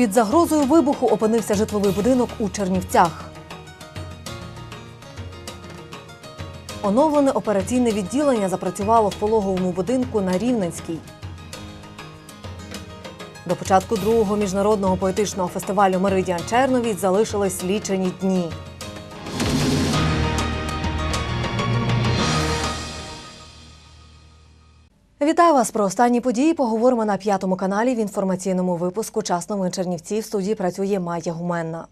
Під загрозою вибуху опинився житловий будинок у Чернівцях. Оновлене операційне відділення запрацювало в пологовому будинку на Рівненській. До початку другого міжнародного поетичного фестивалю Меридіан Черновіць залишились лічені дні. Вітаю вас про останні події. Поговоримо на п'ятому каналі в інформаційному випуску «Час новин Чернівці». В студії працює Майя Гуменна.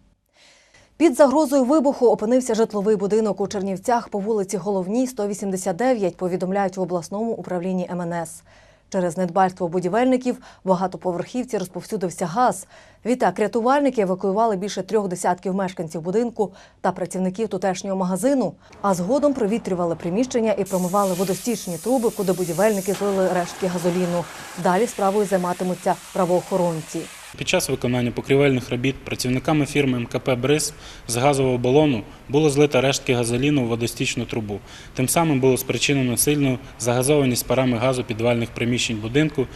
Під загрозою вибуху опинився житловий будинок у Чернівцях по вулиці Головній, 189, повідомляють в обласному управлінні МНС. Через недбальство будівельників багатоповерхівці розповсюдився газ. Відтак рятувальники евакуювали більше трьох десятків мешканців будинку та працівників тутешнього магазину, а згодом провітрювали приміщення і промивали водостічні труби, куди будівельники злили рештки газоліну. Далі справою займатимуться правоохоронці. Під час виконання покрівельних робіт працівниками фірми МКП «Бриз» з газового балону було злито рештки газоліну в водостічну трубу. Тим самим було спричинено сильну загазованість парами газу підвальних приміщень будинку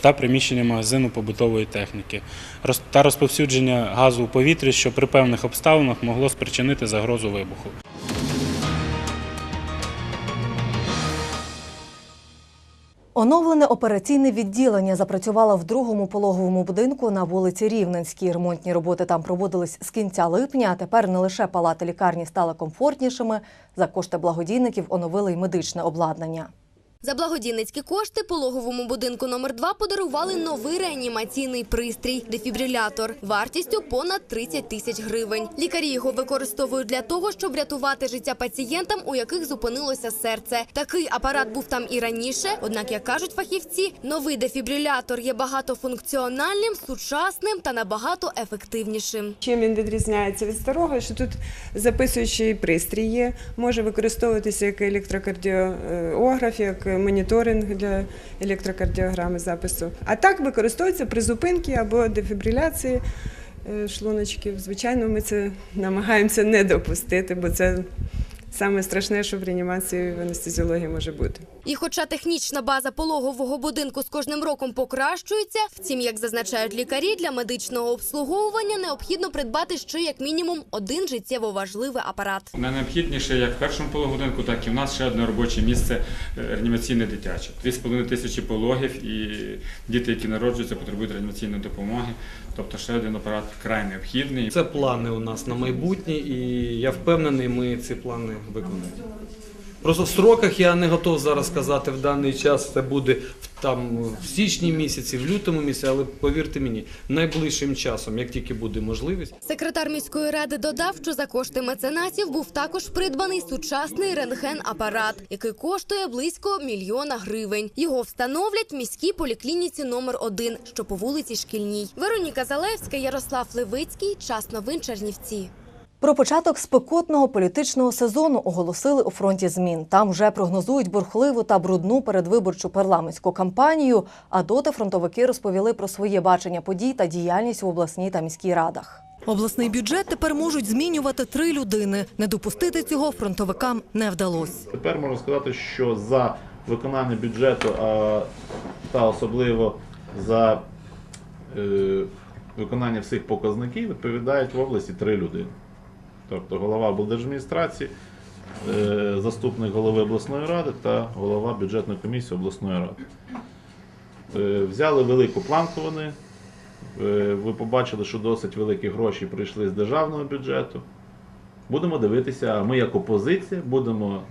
та приміщення магазину побутової техніки та розповсюдження газу у повітрі, що при певних обставинах могло спричинити загрозу вибуху. Оновлене операційне відділення запрацювало в другому пологовому будинку на вулиці Рівненській. Ремонтні роботи там проводились з кінця липня. А тепер не лише палати лікарні стали комфортнішими. За кошти благодійників оновили й медичне обладнання. За благодійницькі кошти пологовому будинку номер 2 подарували новий реанімаційний пристрій – дефібрилятор вартістю понад 30 тисяч гривень. Лікарі його використовують для того, щоб врятувати життя пацієнтам, у яких зупинилося серце. Такий апарат був там і раніше. Однак, як кажуть фахівці, новий дефібрилятор є багатофункціональним, сучасним та набагато ефективнішим. Чим він відрізняється від старого, що тут записуючий пристрій є, може використовуватися як електрокардіограф, як моніторинг для електрокардіограми запису. А так використовується при зупинці або дефібриляції е, шлуночків. Звичайно, ми це намагаємося не допустити, бо це саме страшне, що в реанімації в анестезіології може бути. І хоча технічна база пологового будинку з кожним роком покращується, втім, як зазначають лікарі, для медичного обслуговування необхідно придбати ще як мінімум один життєво важливий апарат. Найнеобхідніше як в першому пологодинку, так і в нас ще одне робоче місце е, реанімаційне дитяче. 2,5 тисячі пологів і діти, які народжуються, потребують реанімаційної допомоги. Тобто ще один апарат вкрай необхідний. Це плани у нас на майбутнє, і я впевнений, ми ці плани виконаємо. Просто в строках я не готов зараз сказати в даний час. Це буде в там в січні місяці, в лютому місяці, але повірте мені, найближчим часом, як тільки буде можливість. Секретар міської ради додав, що за кошти меценатів був також придбаний сучасний рентген-апарат, який коштує близько мільйона гривень. Його встановлять в міській поліклініці номер 1 що по вулиці Шкільній. Вероніка Залевська, Ярослав Левицький. Час новин Чернівці. Про початок спекотного політичного сезону оголосили у фронті змін. Там вже прогнозують бурхливу та брудну передвиборчу парламентську кампанію. А доти фронтовики розповіли про своє бачення подій та діяльність в обласній та міській радах. Обласний бюджет тепер можуть змінювати три людини. Не допустити цього фронтовикам не вдалося. Тепер можна сказати, що за виконання бюджету, а, та особливо за е, виконання всіх показників відповідають в області три людини. Тобто голова облдержадміністрації, е, заступник голови обласної ради та голова бюджетної комісії обласної ради. Е, взяли велику планку вони. Е, ви побачили, що досить великі гроші прийшли з державного бюджету. Будемо дивитися, ми як опозиція будемо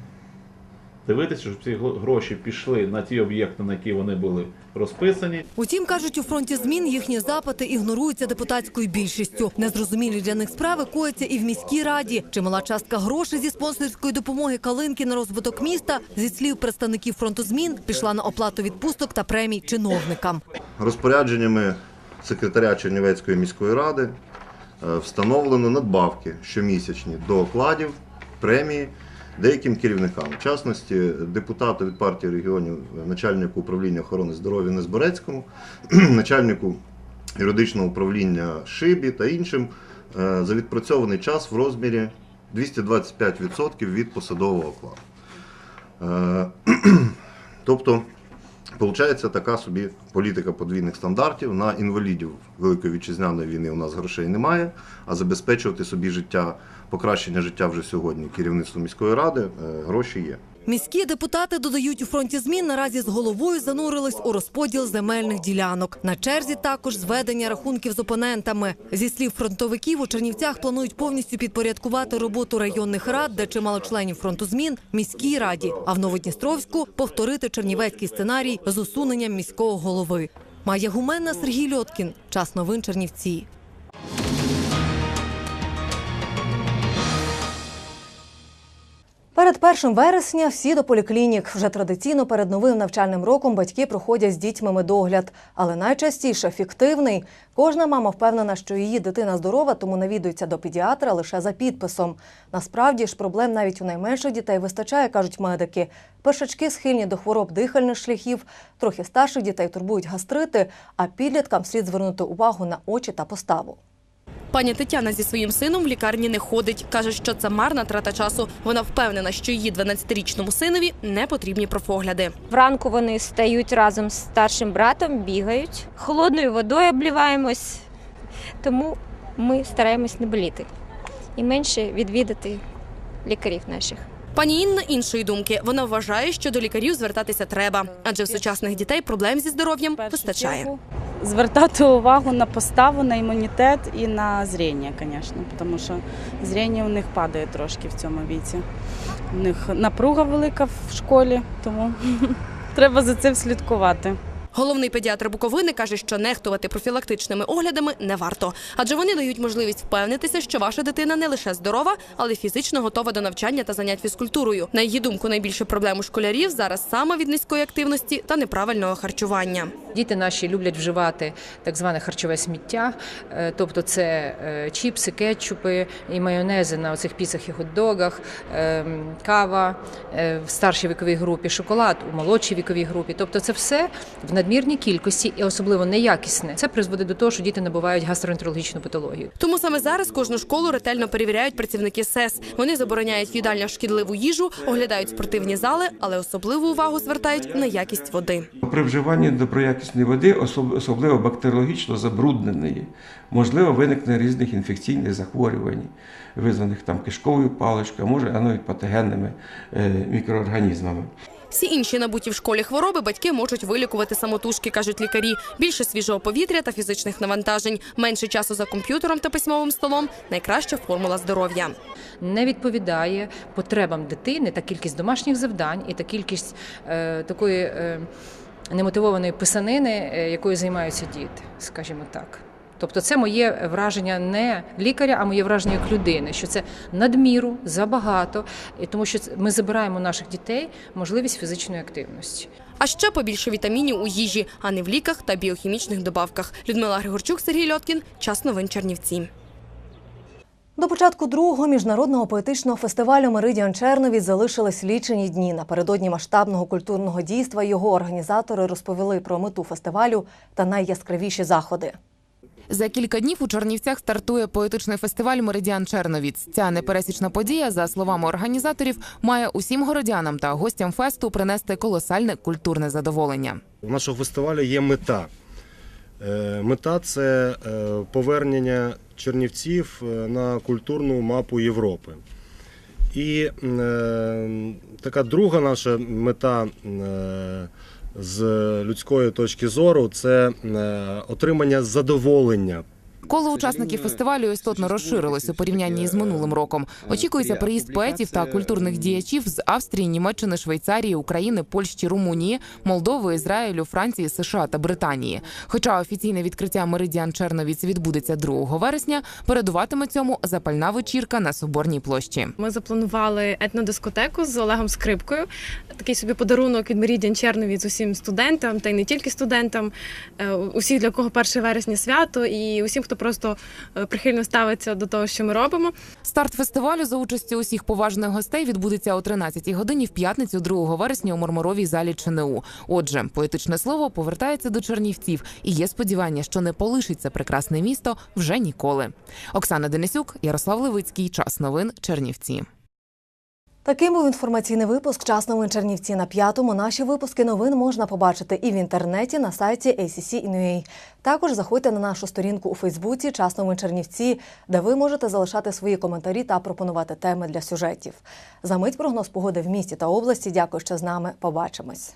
дивитися, щоб ці гроші пішли на ті об'єкти, на які вони були розписані. Утім, кажуть, у фронті змін їхні запити ігноруються депутатською більшістю. Незрозумілі для них справи кояться і в міській раді. Чимала частка грошей зі спонсорської допомоги Калинки на розвиток міста, зі слів представників фронту змін, пішла на оплату відпусток та премій чиновникам. Розпорядженнями секретаря Чернівецької міської ради е, встановлено надбавки щомісячні до окладів, премії деяким керівникам. В частності депутату від партії регіонів, начальнику управління охорони здоров'я Незборецькому, начальнику юридичного управління Шибі та іншим е, за відпрацьований час в розмірі 225% від посадового окладу. Е, Тобто Получається така собі політика подвійних стандартів. На інвалідів Великої вітчизняної війни у нас грошей немає, а забезпечувати собі життя, покращення життя вже сьогодні керівництво міської ради е, гроші є. Міські депутати додають у фронті змін наразі з головою занурились у розподіл земельних ділянок. На черзі також зведення рахунків з опонентами. Зі слів фронтовиків, у Чернівцях планують повністю підпорядкувати роботу районних рад, де чимало членів фронту змін міській раді. А в Новодністровську повторити чернівецький сценарій з усуненням міського голови. Майя Гуменна, Сергій Льоткін. Час новин Чернівці. Перед 1 вересня всі до поліклінік. Вже традиційно перед новим навчальним роком батьки проходять з дітьми медогляд. Але найчастіше фіктивний. Кожна мама впевнена, що її дитина здорова, тому навідується до педіатра лише за підписом. Насправді ж проблем навіть у найменших дітей вистачає, кажуть медики. Першачки схильні до хвороб дихальних шляхів, трохи старших дітей турбують гастрити, а підліткам слід звернути увагу на очі та поставу. Пані Тетяна зі своїм сином в лікарні не ходить. Каже, що це марна трата часу. Вона впевнена, що її 12-річному синові не потрібні профогляди. Вранку вони стають разом з старшим братом, бігають, холодною водою обліваємось, тому ми стараємось не боліти і менше відвідати лікарів наших. Пані Інна іншої думки. Вона вважає, що до лікарів звертатися треба, адже в сучасних дітей проблем зі здоров'ям вистачає. Звертати увагу на поставу, на імунітет і на зріння, звісно, тому що зріння у них падає трошки в цьому віці. У них напруга велика в школі, тому треба за цим слідкувати. Головний педіатр Буковини каже, що нехтувати профілактичними оглядами не варто, адже вони дають можливість впевнитися, що ваша дитина не лише здорова, але й фізично готова до навчання та занять фізкультурою. На її думку, найбільше проблем школярів зараз саме від низької активності та неправильного харчування. Діти наші люблять вживати так зване харчове сміття, е, тобто це е, чіпси, кетчупи і майонези на оцих піцах і хот-догах, е, кава е, в старшій віковій групі, шоколад у молодшій віковій групі. Тобто це все в надмірній кількості і особливо неякісне. Це призводить до того, що діти набувають гастроентерологічну патологію. Тому саме зараз кожну школу ретельно перевіряють працівники СЕС. Вони забороняють в їдальнях шкідливу їжу, оглядають спортивні зали, але особливу увагу звертають на якість води. При вживанні доброякісної води, особ- особливо бактеріологічно забрудненої, можливо виникнення різних інфекційних захворювань, визваних там кишковою паличкою, а може а навіть патогенними е, мікроорганізмами. Всі інші набуті в школі хвороби батьки можуть вилікувати самотужки, кажуть лікарі. Більше свіжого повітря та фізичних навантажень, менше часу за комп'ютером та письмовим столом найкраща формула здоров'я. не відповідає потребам дитини та кількість домашніх завдань і та кількість е, такої е, немотивованої писанини, е, якою займаються діти, скажімо так. Тобто це моє враження не лікаря, а моє враження як людини, що це надміру, забагато, і тому що ми забираємо у наших дітей можливість фізичної активності. А ще побільше вітамінів у їжі, а не в ліках та біохімічних добавках. Людмила Григорчук, Сергій Льоткін. Час новин Чернівці. До початку другого міжнародного поетичного фестивалю Меридіан Черновіць залишились лічені дні. Напередодні масштабного культурного дійства його організатори розповіли про мету фестивалю та найяскравіші заходи. За кілька днів у Чернівцях стартує поетичний фестиваль Меридіан Черновіць. Ця непересічна подія, за словами організаторів, має усім городянам та гостям фесту принести колосальне культурне задоволення. У нашого фестивалю є мета. Е, Мета це е, повернення чернівців е, на культурну мапу Європи. І така друга наша мета з людської точки зору це е, отримання задоволення Коло учасників фестивалю істотно розширилось у порівнянні з минулим роком. Очікується приїзд поетів та культурних діячів з Австрії, Німеччини, Швейцарії, України, Польщі, Румунії, Молдови, Ізраїлю, Франції, США та Британії. Хоча офіційне відкриття Меридіан Черновіць відбудеться 2 вересня, передуватиме цьому запальна вечірка на Соборній площі. Ми запланували етнодискотеку з Олегом Скрипкою. Такий собі подарунок від Мерідіан Черновіць усім студентам, та й не тільки студентам, е, усі, для кого 1 вересня свято, і усім, хто просто е, прихильно ставиться до того, що ми робимо. Старт фестивалю за участю усіх поважних гостей відбудеться о 13-й годині в п'ятницю 2 вересня у Мармуровій залі ЧНУ. Отже, поетичне слово повертається до Чернівців, і є сподівання, що не полишиться прекрасне місто вже ніколи. Оксана Денисюк, Ярослав Левицький. Час новин Чернівці. Таким був інформаційний випуск «Час новин Чернівці» на п'ятому. Наші випуски новин можна побачити і в інтернеті на сайті ACC.NUA. Також заходьте на нашу сторінку у Фейсбуці «Час новин Чернівці», де ви можете залишати свої коментарі та пропонувати теми для сюжетів. За мить прогноз погоди в місті та області. Дякую, що з нами. Побачимось.